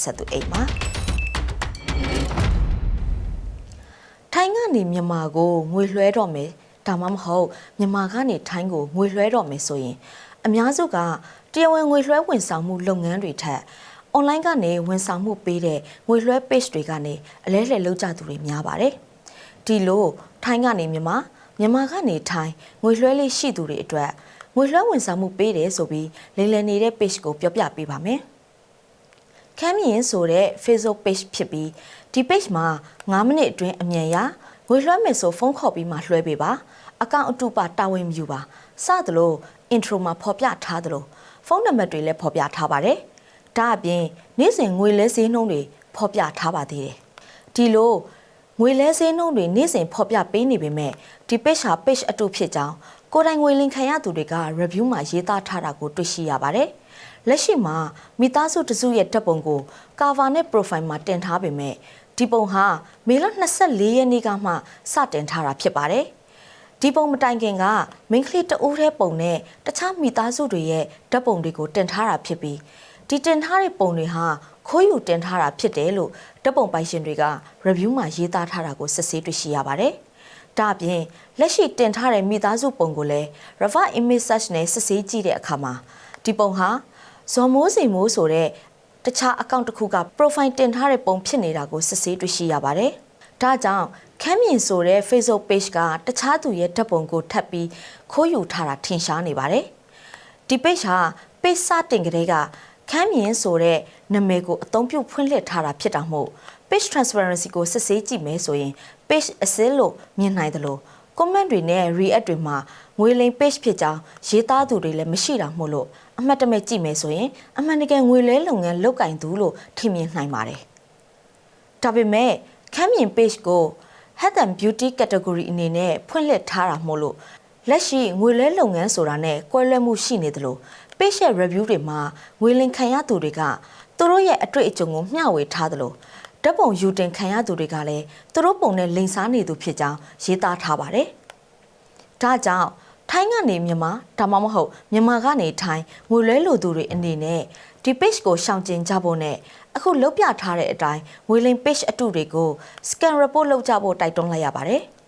ဆက်သူအိမ်မှာထိုင်းကနေမြန်မာကိုငွေလွှဲတော့မယ်ဒါမှမဟုတ်မြန်မာကနေထိုင်းကိုငွေလွှဲတော့မယ်ဆိုရင် အများစုကတရားဝင်ငွေလွှဲဝန်ဆောင်မှုလုပ်ငန်းတွေထက်အွန်လိုင်းကနေဝန်ဆောင်မှုပေးတဲ့ငွေလွှဲ page တွေကနေအလဲလှယ်လုပ်ကြသူတွေများပါတယ်ဒီလိုထိုင်းကနေမြန်မာမြန်မာကနေထိုင်းငွေလွှဲလေးရှိသူတွေအတွက်ငွေလွှဲဝန်ဆောင်မှုပေးတယ်ဆိုပြီးလိမ်လည်နေတဲ့ page ကိုပြောပြပေးပါမယ် ခမ်းမြင်ဆိုတဲ့ Facebook page ဖြစ်ပြီးဒီ page မှာ9မိနစ်အတွင်းအမြန်ရငွေလွှဲမယ်ဆိုဖုန်းခေါ်ပြီးမှလွှဲပေးပါအကောင့်အတူပါတာဝန်မယူပါစသလို intro မှာဖော်ပြထားသလိုဖုန်းနံပါတ်တွေလည်းဖော်ပြထားပါတယ်ဒါအပြင်နေ့စဉ်ငွေလဲဈေးနှုန်းတွေဖော်ပြထားပါသေးတယ်ဒီလိုငွေလဲဈေးနှုန်းတွေနေ့စဉ်ဖော်ပြပေးနေပေမဲ့ဒီ page ဟာ page အတူဖြစ်ကြောင်းကိုယ်တိုင်ငွေလင်ခံရသူတွေက review မှာရေးသားထားတာကိုတွေ့ရှိရပါတယ် လက်ရှိမှာမိသားစုတစုရဲ့ဓာတ်ပုံကို cover နဲ့ profile မှာတင်ထားပေမဲ့ဒီပုံဟာမေလ24ရက်နေ့ကမှစတင်ထားတာဖြစ်ပါတယ်ဒီပုံမတိုင်ခင်ကမိန်းကလေးတအိုးတဲ့ပုံနဲ့တခြားမိသားစုတွေရဲ့ဓာတ်ပုံတွေကိုတင်ထားတာဖြစ်ပြီးဒီတင်ထားတဲ့ပုံတွေဟာခိုးယူတင်ထားတာဖြစ်တယ်လို့ဓာတ်ပုံပိုင်ရှင်တွေက review မှာရေးသားထားတာကိုစစ်ဆေးတွေ့ရှိရပါတယ်။ဒါအပြင်လက်ရှိတင်ထားတဲ့မိသားစုပုံကိုလည်း reverse image search နဲ့စစ်ဆေးကြည့်တဲ့အခါမှာ ဒီပုံဟာဇော်မိုးစိန်မိုးဆိုတဲ့တခြားအကောင့်တစ်ခုက profile တင်ထားတဲ့ပုံဖြစ်နေတာကိုစစ်ဆေးတွေ့ရှိရပါတယ်။ဒါကြောင့်ခမ်းမြင်ဆိုတဲ့ Facebook page ကတခြားသူရဲ့ဓာတ်ပုံကိုထပ်ပြီးခိုးယူထားတာထင်ရှားနေပါတယ်။ဒီ page ဟာ page စတင်ကလေးကခမ်းမြင်ဆိုတဲ့နာမည်ကိုအသုံးပြုဖွင့်လှစ်ထားတာဖြစ်တာမို့ page transparency ကိုစစ်ဆေးကြည့်မယ်ဆိုရင် page အစင်းလို့မြင်နိုင်တယ်လို့ comment တွေနဲ့ react တွေမှာငွေလိမ် page ဖြစ်ကြောင်းရေးသားသူတွေလည်းမရှိတာမို့လို့ အမှတ်တမဲ့ကြည့်မယ်ဆိုရင်အမှန်တကယ်ငွေလဲလုပ်ငန်းလုပ်ကင်သူလို့ထင်မြင်နိုင်ပါတယ်။ဒါပေမဲ့ခမ်းမြင် page ကို health and beauty category အနေနဲ့ဖွင့်လှစ်ထားတာမို့လို့လက်ရှိငွေလဲလုပ်ငန်းဆိုတာနဲ့ကွဲလွဲမှုရှိနေတယ်လို့ page ရဲ့ review တွေမှာငွေလင်ခံရသူတွေကသူတို့ရဲ့အတွေ့အကြုံကိုမျှဝေထားတယ်လို့ဓာတ်ပုံယူတင်ခံရသူတွေကလည်းသူတို့ပုံနဲ့လိန်စားနေသူဖြစ်ကြောင်းရေးသားထားပါတယ်။ဒါကြောင့် ထိုင်းကနေမြန်မာဒါမှမဟုတ်မြန်မာကနေထိုင်းငွေလဲလိုသူတွေအနေနဲ့ဒီ page ကိုရှောင်ကျဉ်ကြဖို့နဲ့အခုလုတ်ပြထားတဲ့အတိုင်းငွေလိမ် page အတုတွေကို scan report လုပ်ကြဖို့တိုက်တွန်းလိုက်ရပါတယ်။